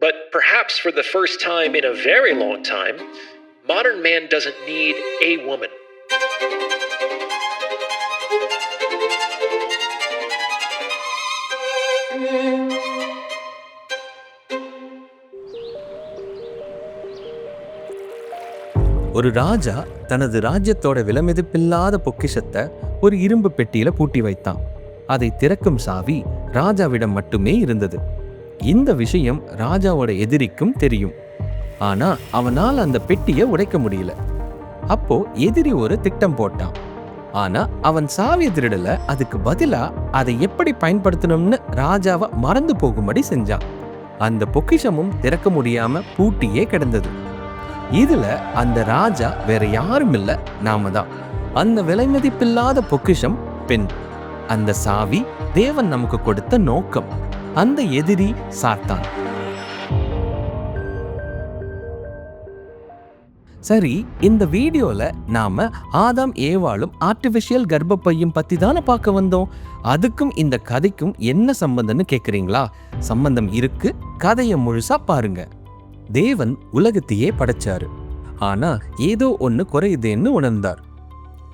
But perhaps for the first time in a very long time, modern man doesn't need a woman. ஒரு ராஜா தனது ராஜ்யத்தோட விலைமதிப்பில்லாத பொக்கிஷத்தை ஒரு இரும்பு பெட்டியில பூட்டி வைத்தான் அதை திறக்கும் சாவி ராஜாவிடம் மட்டுமே இருந்தது இந்த விஷயம் ராஜாவோட எதிரிக்கும் தெரியும். ஆனா அவனால் அந்த பெட்டியை உடைக்க முடியல. அப்போ எதிரி ஒரு திட்டம் போட்டான். ஆனா அவன் சாவிய திருடல. அதுக்கு பதிலா அதை எப்படி பயன்படுத்தணும்னு ராஜாவை மறந்து போகும்படி செஞ்சான். அந்த பொக்கிஷமும் திறக்க முடியாம பூட்டியே கிடந்தது. இதுல அந்த ராஜா வேற யாரும் இல்ல நாம தான். அந்த விலைமதிப்பில்லாத பொக்கிஷம் பெண். அந்த சாவி தேவன் நமக்கு கொடுத்த நோக்கம். அந்த எதிரி சாத்தான். சரி இந்த வீடியோல நாம ஆதாம் ஏவாளும் ஆர்டிஃபிஷியல் கர்ப்பப்பையும் பத்தி தானே பார்க்க வந்தோம். அதுக்கும் இந்த கதைக்கும் என்ன சம்பந்தம்னு கேக்குறீங்களா? சம்பந்தம் இருக்கு கதையை முழுசா பாருங்க. தேவன் உலகத்தையே படைச்சாரு. ஆனா ஏதோ ஒன்னு குறையுதேன்னு உணர்ந்தார்.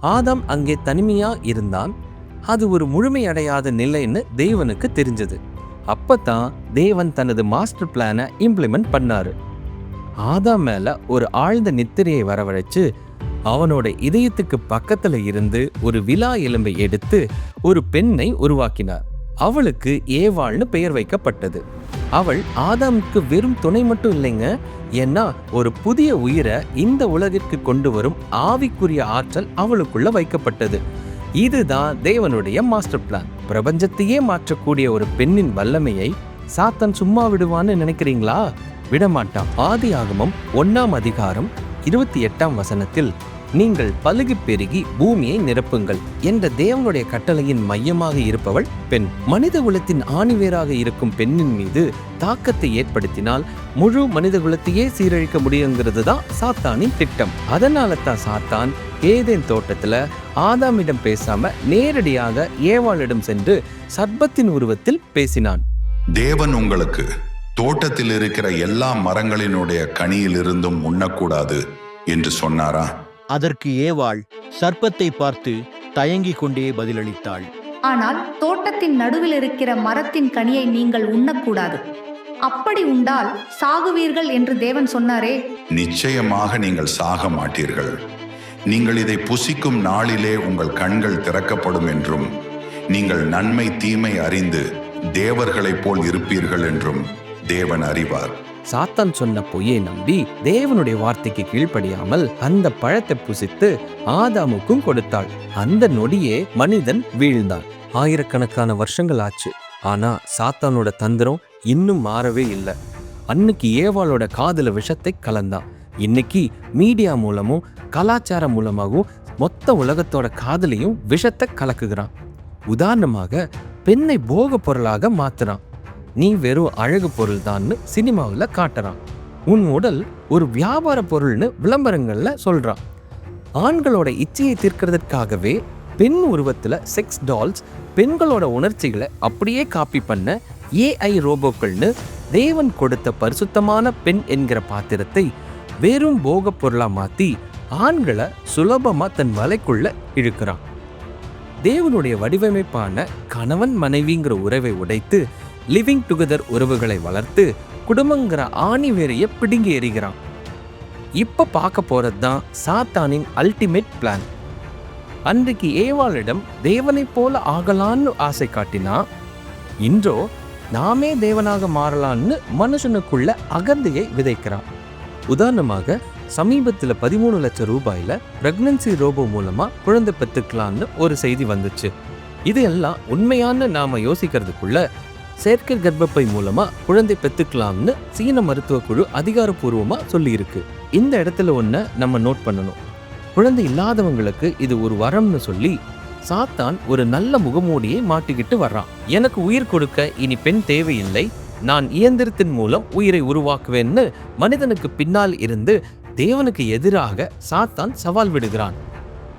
ஆதாம் அங்கே தனிமையா இருந்தான். அது ஒரு முழுமையடையாத நிலைன்னு தேவனுக்கு தெரிஞ்சது. அப்பதான் தேவன் தனது மாஸ்டர் பிளானை இம்ப்ளிமெண்ட் பண்ணாரு. ஆதாம் மேல ஒரு ஆழ்ந்த நித்திரையை வரவழைச்சு அவனோட இதயத்துக்கு பக்கத்துல இருந்து ஒரு விழா எலும்பை எடுத்து ஒரு பெண்ணை உருவாக்கினார். அவளுக்கு ஏவாள்னு பெயர் வைக்கப்பட்டது. அவள் ஆதாமுக்கு வெறும் துணை மட்டும் இல்லைங்க ஏன்னா ஒரு புதிய உயிரை இந்த உலகிற்கு கொண்டு வரும் ஆவிக்குரிய ஆற்றல் அவளுக்குள்ள வைக்கப்பட்டது. இதுதான் தேவனுடைய மாஸ்டர் பிளான். பிரபஞ்சத்தையே மாற்றக்கூடிய ஒரு பெண்ணின் வல்லமையை சாத்தன் சும்மா விடுவான்னு நினைக்கிறீங்களா? விடமாட்டான். ஆதி ஆகமம் ஒன்னாம் அதிகாரம் இருபத்தி எட்டாம் வசனத்தில் நீங்கள் பழுகி பெருகி பூமியை நிரப்புங்கள் என்ற தேவனுடைய கட்டளையின் மையமாக இருப்பவள் பெண். மனித குலத்தின் ஆணிவேராக இருக்கும் பெண்ணின் மீது தாக்கத்தை ஏற்படுத்தினால் முழு மனித குலத்தையே சீரழிக்க முடியுங்கிறது தான் சாத்தானின் திட்டம். அதனால தான் சாத்தான் ஏதேன் தோட்டத்துல ஆதாமிடம் பேசாம நேரடியாக ஏவாளிடம் சென்று சர்ப்பத்தின் உருவத்தில் பேசினான். தேவன் உங்களுக்கு தோட்டத்தில் இருக்கிற எல்லா மரங்களினுடைய கனியிலிருந்தும் உண்ணக்கூடாது என்று சொன்னாரா? அதற்கு ஏவாள் சர்ப்பத்தை பார்த்து தயங்கிக் கொண்டே பதிலளித்தாள். ஆனால் தோட்டத்தின் நடுவில் இருக்கிற மரத்தின் கனியை நீங்கள் உண்ணக்கூடாது. அப்படி உண்டால் சாகுவீர்கள் என்று தேவன் சொன்னாரே. நிச்சயமாக நீங்கள் சாக மாட்டீர்கள். நீங்கள் இதை புசிக்கும் நாளிலே உங்கள் கண்கள் திறக்கப்படும் என்றும் நீங்கள் நன்மை தீமை அறிந்து தேவர்களைப் போல் இருப்பீர்கள் என்றும் தேவன் அறிவார். சாத்தான் சொன்ன பொய்யை நம்பி தேவனுடைய வார்த்தைக்கு கீழ்ப்படியாமல் அந்த பழத்தை புசித்து ஆதாமுக்கும் கொடுத்தாள். அந்த நொடியே மனிதன் வீழ்ந்தான். ஆயிரக்கணக்கான வருஷங்கள் ஆச்சு. ஆனா சாத்தானோட தந்திரம் இன்னும் மாறவே இல்லை. அன்னைக்கு ஏவாளோட காதுல விஷத்தை கலந்தான். இன்னைக்கு மீடியா மூலமும் கலாச்சாரம் மூலமாகவும் மொத்த உலகத்தோட காதலையும் விஷத்தை கலக்குகிறான். உதாரணமாக பெண்ணை போக பொருளாக மாத்துறான். நீ வெறும் அழகு பொருள் தான்னு சினிமாவில் காட்டுறான். உன் உடல் ஒரு வியாபார பொருள்னு விளம்பரங்களில் சொல்றான். ஆண்களோட இச்சையை தீர்க்கிறதுக்காகவே பெண் உருவத்தில் செக்ஸ் டால்ஸ் பெண்களோட உணர்ச்சிகளை அப்படியே காப்பி பண்ண ஏஐ ரோபோக்கள்னு தேவன் கொடுத்த பரிசுத்தமான பெண் என்கிற பாத்திரத்தை வெறும் போகப் பொருளாக மாற்றி ஆண்களை சுலபமாக தன் வலைக்குள்ள இழுக்கிறான். தேவனுடைய வடிவமைப்பான கணவன் மனைவிங்கிற உறவை உடைத்து லிவிங் டுகெதர் உறவுகளை வளர்த்து குடும்பங்கிற ஆணி வேறையை பிடுங்கி எறிகிறான். இப்போ பார்க்க போகிறது தான் சாத்தானின் அல்டிமேட் பிளான் அன்றைக்கு ஏவாளிடம் தேவனைப் போல ஆகலான்னு ஆசை காட்டினா இன்றோ நாமே தேவனாக மாறலான்னு மனுஷனுக்குள்ள அகந்தையை விதைக்கிறான். உதாரணமாக சமீபத்தில் பதிமூணு லட்சம் ரூபாயில் பிரெக்னன்சி ரோபோ மூலமாக குழந்தை பெற்றுக்கலான்னு ஒரு செய்தி வந்துச்சு. இது எல்லாம் உண்மையான நாம் யோசிக்கிறதுக்குள்ள செயற்கை கர்ப்பப்பை மூலமாக குழந்தை பெற்றுக்கலாம்னு சீன மருத்துவ குழு அதிகாரப்பூர்வமாக சொல்லியிருக்கு. இந்த இடத்துல ஒன்று நம்ம நோட் பண்ணணும். குழந்தை இல்லாதவங்களுக்கு இது ஒரு வரம்னு சொல்லி சாத்தான் ஒரு நல்ல முகமூடியை மாட்டிக்கிட்டு வர்றான். எனக்கு உயிர் கொடுக்க இனி பெண் தேவையில்லை நான் இயந்திரத்தின் மூலம் உயிரை உருவாக்குவேன்னு மனிதனுக்கு பின்னால் இருந்து தேவனுக்கு எதிராக சாத்தான் சவால் விடுகிறான்.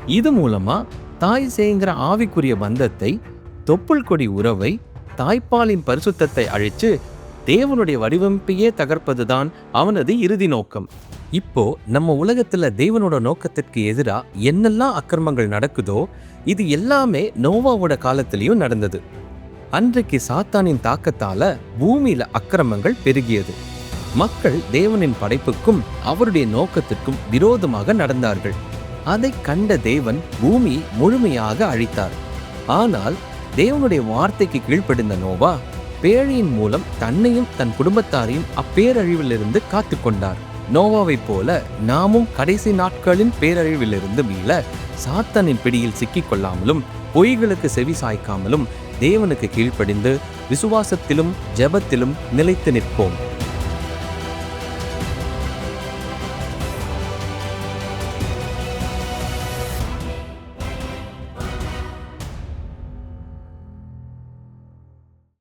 இது மூலமா தாய் சேங்கிற ஆவிக்குரிய பந்தத்தை தொப்புள் கொடி உறவை தாய்ப்பாலின் பரிசுத்தத்தை அழித்து தேவனுடைய வடிவமைப்பையே தகர்ப்பதுதான் அவனது இறுதி நோக்கம். இப்போ நம்ம உலகத்துல தேவனோட நோக்கத்திற்கு எதிராக என்னெல்லாம் அக்கிரமங்கள் நடக்குதோ இது எல்லாமே நோவாவோட காலத்திலையும் நடந்தது. அன்றைக்கு சாத்தானின் தாக்கத்தால பூமியில அக்கிரமங்கள் பெருகியது. மக்கள் தேவனின் படைப்புக்கும் அவருடைய நோக்கத்திற்கும் விரோதமாக நடந்தார்கள். அதை கண்ட தேவன் பூமி முழுமையாக அழித்தார். ஆனால் தேவனுடைய வார்த்தைக்கு கீழ்ப்படிந்த நோவா பேழையின் மூலம் தன்னையும் தன் குடும்பத்தாரையும் அப்பேரழிவிலிருந்து காத்துக்கொண்டார் நோவாவைப் போல நாமும் கடைசி நாட்களின் பேரழிவிலிருந்து மீள சாத்தானின் பிடியில் சிக்கிக்கொள்ளாமலும் பொய்களுக்கு செவி சாய்க்காமலும் தேவனுக்கு கீழ்ப்படிந்து விசுவாசத்திலும் ஜெபத்திலும் நிலைத்து நிற்போம்.